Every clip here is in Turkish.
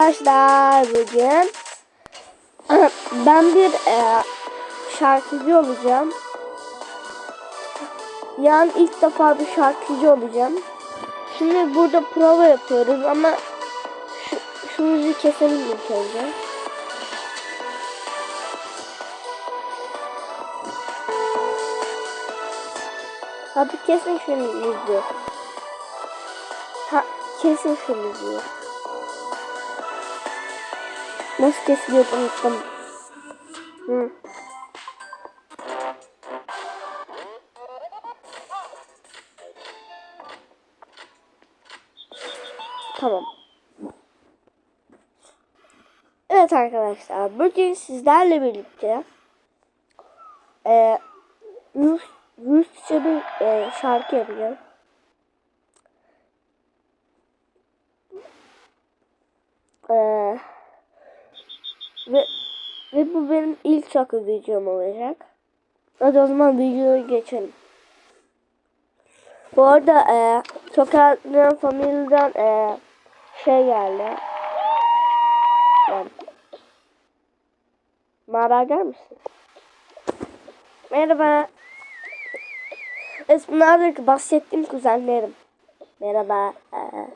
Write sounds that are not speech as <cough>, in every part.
Arkadaşlar bugün <clears throat> ben bir e, şarkıcı olacağım. Yani ilk defa bir şarkıcı olacağım. Şimdi burada prova yapıyoruz ama şu, şu müziği keselim ilk önce. Hadi kesin şu müziği. Ha, kesin şu müziği. Nasıl kesiliyor unuttum. Hı. Tamam. Evet arkadaşlar bugün sizlerle birlikte e, Rus, Rusça bir e, şarkı yapacağım. Eee ve, bu benim ilk şarkı videom olacak. Hadi o zaman videoya geçelim. Bu arada e, Sokakların Family'den e, şey geldi. Yani, Merhaba der misin? Merhaba. Evet bunlar bahsettiğim kuzenlerim. Merhaba. Ee,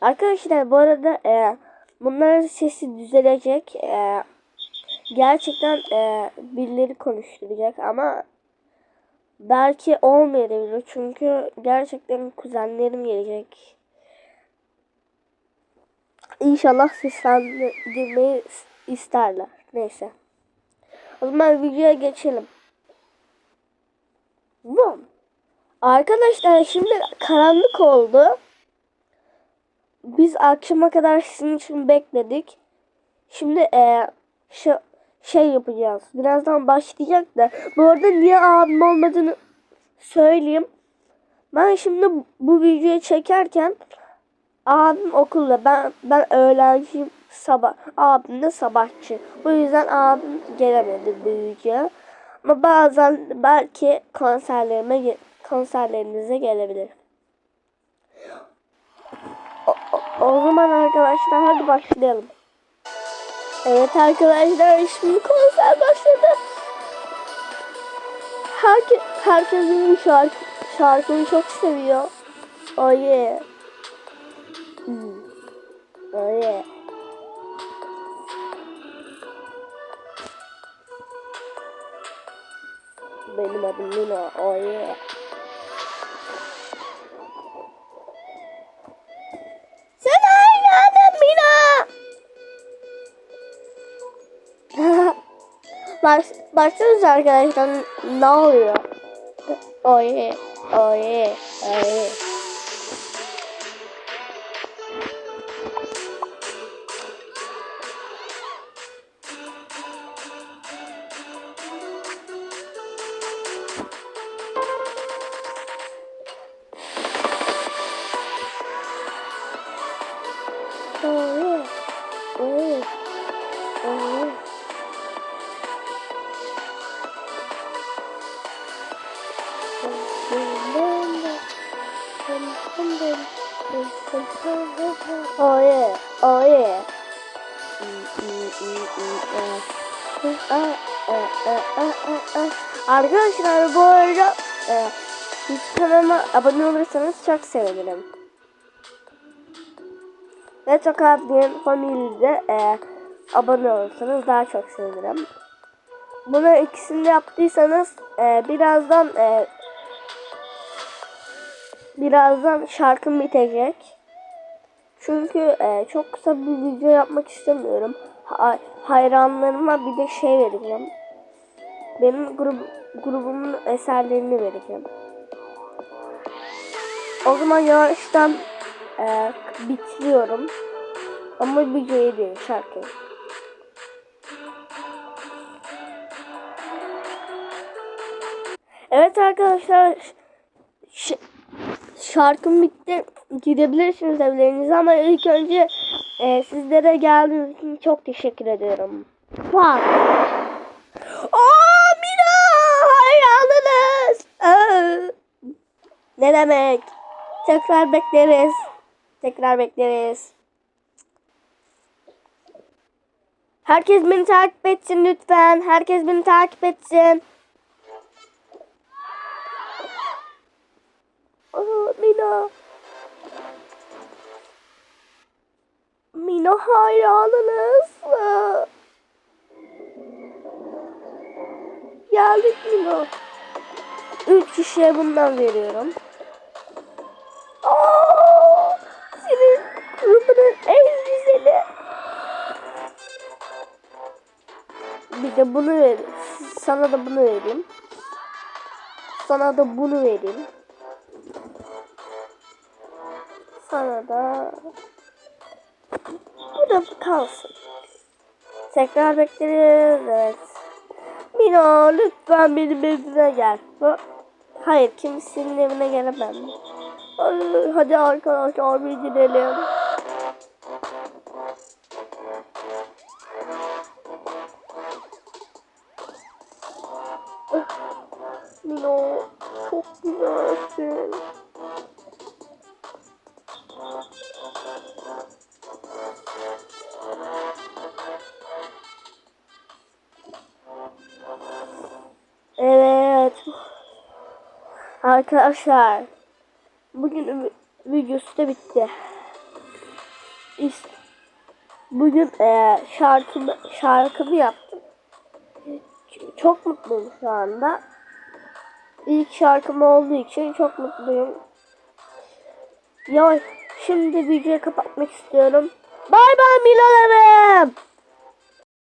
arkadaşlar bu arada e, bunların sesi düzelecek. E, gerçekten e, birileri konuşturacak ama belki olmayabilir. Çünkü gerçekten kuzenlerim gelecek. İnşallah seslendirmeyi isterler. Neyse. O zaman videoya geçelim. Bum. Arkadaşlar şimdi karanlık oldu. Biz akşama kadar sizin için bekledik. Şimdi e, şu şey yapacağız. Birazdan başlayacak da. Bu arada niye abim olmadığını söyleyeyim. Ben şimdi bu videoyu çekerken abim okulda. Ben ben öğlenciyim sabah. Abim de sabahçı. Bu yüzden abim gelemedi bu videoya. Ama bazen belki konserlerime konserlerinize gelebilir. O, o, o zaman arkadaşlar hadi başlayalım. Evet arkadaşlar şimdi konser başladı. Herkes, herkes benim şarkı, şarkımı çok seviyor. Oh yeah. Hmm. Oh yeah. Benim adım Lina. Oh yeah. Baş, başlıyoruz arkadaşlar. Ne oluyor? Yeah. Oh yeah. Oh. Oh Oh yeah, oh yeah. Arkadaşlar bu arada e, kanalıma abone olursanız çok sevinirim. Ve çok admin family'de e, abone olursanız daha çok sevinirim. Bunu ikisini yaptıysanız e, birazdan e, birazdan şarkım bitecek. Çünkü e, çok kısa bir video yapmak istemiyorum. Ha, hayranlarıma bir de şey vereceğim. Benim grup, grubumun eserlerini vereceğim. O zaman yavaştan e, bitiriyorum. Ama videoyu değil şarkı. Evet arkadaşlar şarkım bitti. Gidebilirsiniz evlerinize ama ilk önce e, sizlere geldiğiniz için çok teşekkür ediyorum. Bak. Oo Mina hayranınız. Aa. Ne demek? Tekrar bekleriz. Tekrar bekleriz. Herkes beni takip etsin lütfen. Herkes beni takip etsin. Aa, Mina. Mina hayranınız. Geldik Mina. Üç kişiye bundan veriyorum. Senin grubunun en güzeli. Bir de bunu vereyim. Sana da bunu vereyim. Sana da bunu vereyim. Sana da bu kalsın. Tekrar bekleriz. Evet. Mino lütfen benim evime gel. Hayır kimsenin evine gelemem. Hadi arkadaşlar bir gidelim. Arkadaşlar. Bugün vi- videosu da bitti. Bugün e, şarkımı, şarkımı yaptım. Çok mutluyum şu anda. İlk şarkım olduğu için çok mutluyum. Ya şimdi videoyu kapatmak istiyorum. Bay bay Milalarım.